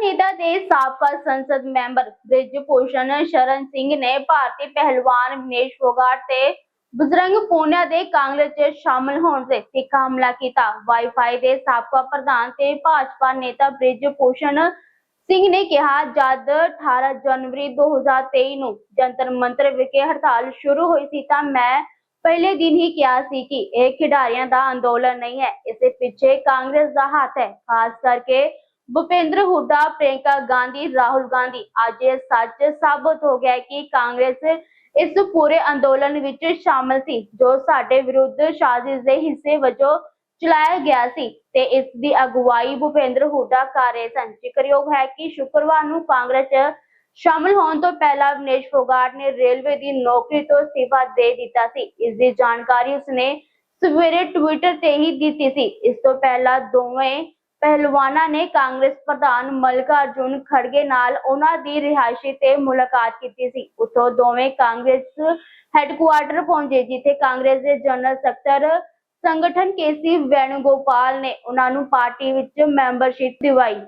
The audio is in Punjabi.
ਨੇਤਾ ਦੇ ਸਾਬਕਾ ਸੰਸਦ ਮੈਂਬਰ ਬ੍ਰਿਜ ਭੂਸ਼ਣ ਸ਼ਰਨ ਸਿੰਘ ਨੇ ਭਾਰਤੀ ਪਹਿਲਵਾਨ ਵਿਨੇਸ਼ ਫੋਗਾਟ ਤੇ ਬਜਰੰਗ ਪੂਨਿਆ ਦੇ ਕਾਂਗਰਸ 'ਚ ਸ਼ਾਮਲ ਹੋਣ ਤੇ ਤਿੱਖਾ ਹਮਲਾ ਕੀਤਾ। ਵਾਈਫਾਈ ਦੇ ਸਾਬਕਾ ਪ੍ਰਧਾਨ ਤੇ ਭਾਜਪਾ ਨੇਤਾ ਬ੍ਰਿਜ ਭੂਸ਼ਣ ਸਿੰਘ ਨੇ ਕਿਹਾ, ਜਦ 18 ਜਨਵਰੀ 2023 ਨੂੰ ਜੰਤਰ ਮੰਤਰ ਵਿਖੇ ਹੜਤਾਲ ਸ਼ੁਰੂ ਹੋਈ ਸੀ ਤਾਂ ਮੈਂ ਪਹਿਲੇ ਦਿਨ ਹੀ ਕਿਹਾ ਸੀ ਕਿ ਇਹ ਖਿਡਾਰੀਆਂ ਦਾ ਅੰਦੋਲਨ ਨਹੀਂ ਹੈ, ਇਸੇ ਪਿੱਛੇ ਕਾਂਗਰਸ ਦਾ ਹੱਥ ਹੈ। ਖਾਸ ਕਰਕੇ ਭੁਪੇਂਦਰ ਹੁੱਡਾ ਪ੍ਰਿयंका ਗਾਂਧੀ, ਰਾਹੁਲ ਗਾਂਧੀ। ਅੱਜ ਇਹ ਸੱਚ ਸਾਬਤ ਹੋ ਗਿਆ ਕਿ ਕਾਂਗਰਸ ਇਸ ਪੂਰੇ ਅੰਦੋਲਨ ਵਿੱਚ ਸ਼ਾਮਲ ਸੀ, ਜੋ ਸਾਡੇ ਵਿਰੁੱਧ ਸਾਜ਼ਿਸ਼ ਦੇ ਹਿੱਸੇ ਵਜੋਂ ਚਲਾਇਆ ਗਿਆ ਸੀ ਤੇ ਇਸ ਦੀ ਅਗਵਾਈ ਭੁਪੇਂਦਰ ਹੁੱਡਾ ਕਰ ਰਹੇ ਸਨ। ਜ਼ਿਕਰਯੋਗ ਹੈ ਕਿ ਸ਼ੁੱਕਰਵਾਰ ਨੂੰ ਕਾਂਗਰਸ 'ਚ ਸ਼ਾਮਲ ਹੋਣ ਤੋਂ ਪਹਿਲਾਂ ਵਿਨੇਸ਼ ਫੋਗਾਟ ਨੇ ਰੇਲਵੇ ਦੀ ਨੌਕਰੀ ਤੋਂ ਅਸਤੀਫਾ ਦੇ ਦਿੱਤਾ ਸੀ। ਇਸ ਦੀ ਜਾਣਕਾਰੀ ਉਸਨੇ ਸਵੇਰੇ ਟਵਿੱਟਰ ਤੇ ਹੀ ਦਿੱਤੀ ਸੀ। ਇਸ ਤੋਂ ਪਹਿਲਾਂ ਦੋਵੇਂ ਪਹਿਲਵਾਨਾਂ ਨੇ ਕਾਂਗਰਸ ਪ੍ਰਧਾਨ ਮੱਲਕਾਰਜੁਨ ਖੜਗੇ ਨਾਲ ਉਹਨਾਂ ਦੀ ਰਿਹਾਇਸ਼ੀ ਤੇ ਮੁਲਾਕਾਤ ਕੀਤੀ ਸੀ। ਉੱਥੋਂ ਦੋਵੇਂ ਕਾਂਗਰਸ ਹੈੱਡਕੁਆਰਟਰ ਪਹੁੰਚੇ, ਜਿੱਥੇ ਕਾਂਗਰਸ ਦੇ ਜਨਰਲ ਸਕੱਤਰ ਸੰਗਠਨ ਕੇਸੀ ਵੈਣੂਗੋਪਾਲ ਨੇ ਉਹਨਾਂ ਨੂੰ ਪਾਰਟੀ ਵਿੱਚ ਮੈਂਬਰਸ਼ਿਪ ਦਿਵਾਈ।